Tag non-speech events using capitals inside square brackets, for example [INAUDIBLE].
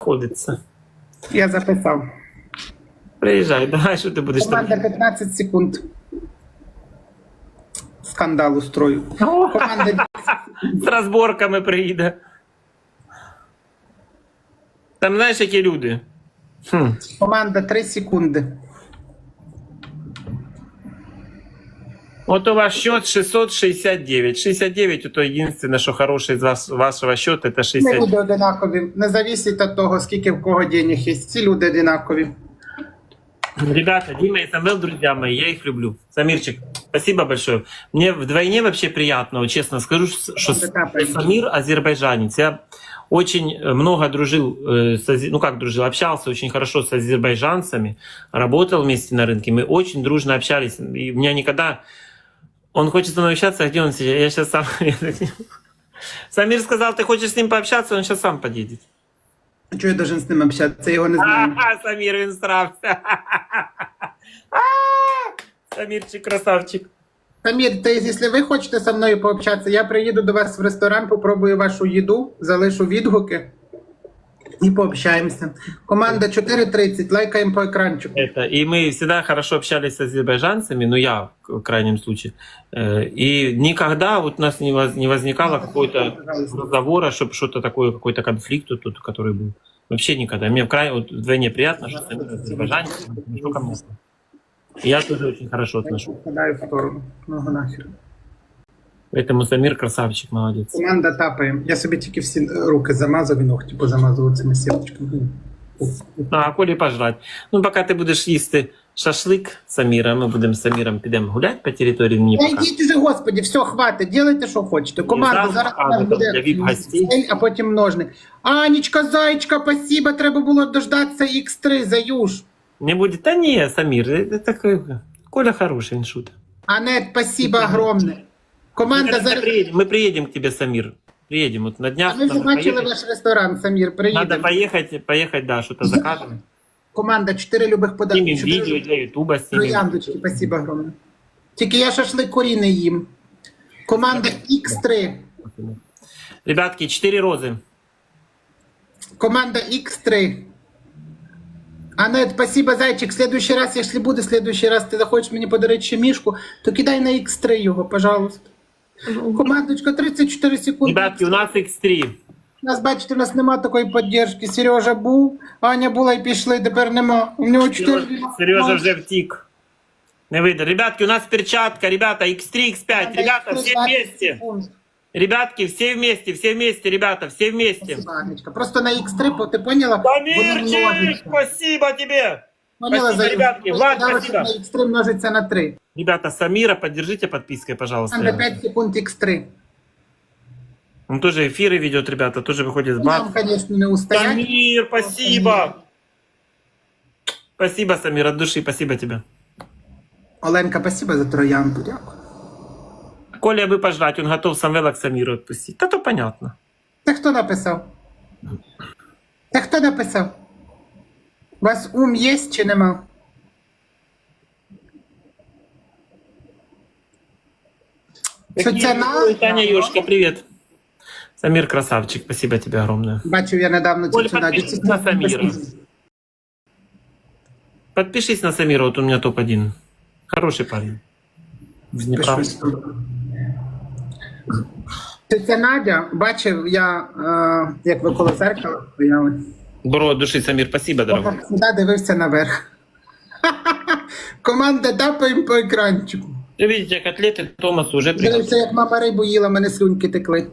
знаходиться. Я записав. Приїжджай, давай, що ти будеш Команда там. 15 секунд. Скандал устрою. Команда З розборками приїде. Там знаєш, які люди. Хм. Команда 3 секунди. Вот у вас счет 669. 69 это единственное, что хорошее из вас, вашего счета, это Не 69. люди одинакові. Не зависить від того, скільки в кого денег є. Ці люди одинакові. Ребята, Дима и Самвел, друзья мои, я их люблю. Самирчик, спасибо большое. Мне вдвойне вообще приятно, вот честно скажу, что с- Самир азербайджанец. Я очень э, много дружил, э, с азе- ну как дружил, общался очень хорошо с азербайджанцами, работал вместе на рынке, мы очень дружно общались. И у меня никогда... Он хочет со мной общаться, а где он сейчас? Я сейчас сам... [LAUGHS] Самир сказал, ты хочешь с ним пообщаться, он сейчас сам подъедет. Чого я должен з ним общатися? Я його не знаю. Ага, Самир, він стрався. [LAUGHS] А, Самирчик, красавчик. Самір, то якщо ви хочете зі мною пообщатися, я приїду до вас в ресторан, попробую вашу їду, залишу відгуки і пообщаємося. Команда 4.30, лайкаємо по екранчику. Это, и мы всегда хорошо общались с азербайджанцами, ну я в крайнем случае. Э, И никогда вот у нас не, воз- не возникало какой-то разговора, чтобы что-то такое, какой-то конфликт тут, тут, который был. Вообще никогда. Мне вкрай, вот вдвойне приятно, что Самир азербайджанец, что ко мне. И Я тоже очень хорошо отношусь. Поэтому Самир красавчик, молодец. Команда тапає. Я собі тільки всі руки замазав і ногті позамазував цими сіточками. Ну, а Колі пожрать. Ну, поки ти будеш їсти шашлик Саміра, ми будемо з Саміром підемо гуляти по території мені Та йдіть уже, господі, все, хватить, делайте, що хочете. Команда зразу зараз у буде стель, а потім множник. Анічка, зайчка, спасибо, треба було дождатися X3, заюш. Не буде. Та ні, Самір, це такий. Коля хороший, він шутить. Анет, спасибо огромне. Мы, Команда когда зараз. приедем, мы приедем к тебе, Самир. Приедем. Вот на днях Ми вже надо бачили поехать. ваш ресторан, Самір, Надо приїдемо. поехать, поехать, да, что-то закажем. Команда 4 любих подарунки. Снимем видео для Ютуба, снимем. Трояндочки, спасибо огромне. Тільки я шашлик курі не їм. Команда X3. Ребятки, 4 розы. Команда X3. Анет, спасибо, зайчик. В следующий раз, если буде, в следующий раз ти захочеш мені подарити ще мішку, то кидай на X3 його, пожалуйста. Командочка, 34 секунди. Ребятки, у нас X3. У нас, бачите, у нас нема такої підтримки. Сережа був, Аня була і пішли, тепер нема. У нього 4... Сережа вже втік. Не вийде. Ребятки, у нас перчатка, ребята, X3, X5. Ребята, все вместе. Ребятки, все вместе, все вместе, ребята, все вместе. Спасибо, Анечка. Просто на X3, бо ти поняла? Воно Самирчик, множиться. спасибо тебе. Поняла, Спасибо, Заюш? ребятки. Влад, спасибо. на X3 множиться на 3. Ребята, Самира, поддержите подпиской, пожалуйста. Команда 5 секунд X3. Он тоже эфиры ведет, ребята, тоже выходит с баб. Нам, конечно, не устоять. Самир, спасибо. Спасибо, Самир, от души, спасибо тебе. Оленка, спасибо за троянку. Дякую. Коля бы пожрать, он готов Самвела к Самиру отпустить. Да то понятно. Це хто написав? Це хто написав? У вас ум є чи нема? Що це на? Таня Ёшка, привет. Самир красавчик, спасибо тебе огромное. Бачив я недавно цю подпишись на Самира. Подпишись на Самира, вот у меня топ-1. Хороший парень. Це Надя, бачив я, е, як ви коло зеркала стояли. Бро, душі, Самир, спасибо, дорогой. Сюди дивився наверх. [LAUGHS] Команда тапаємо по екранчику. Вы видите, котлеты Томасу уже Дивився, як мама рибу їла, мене слюнки текли.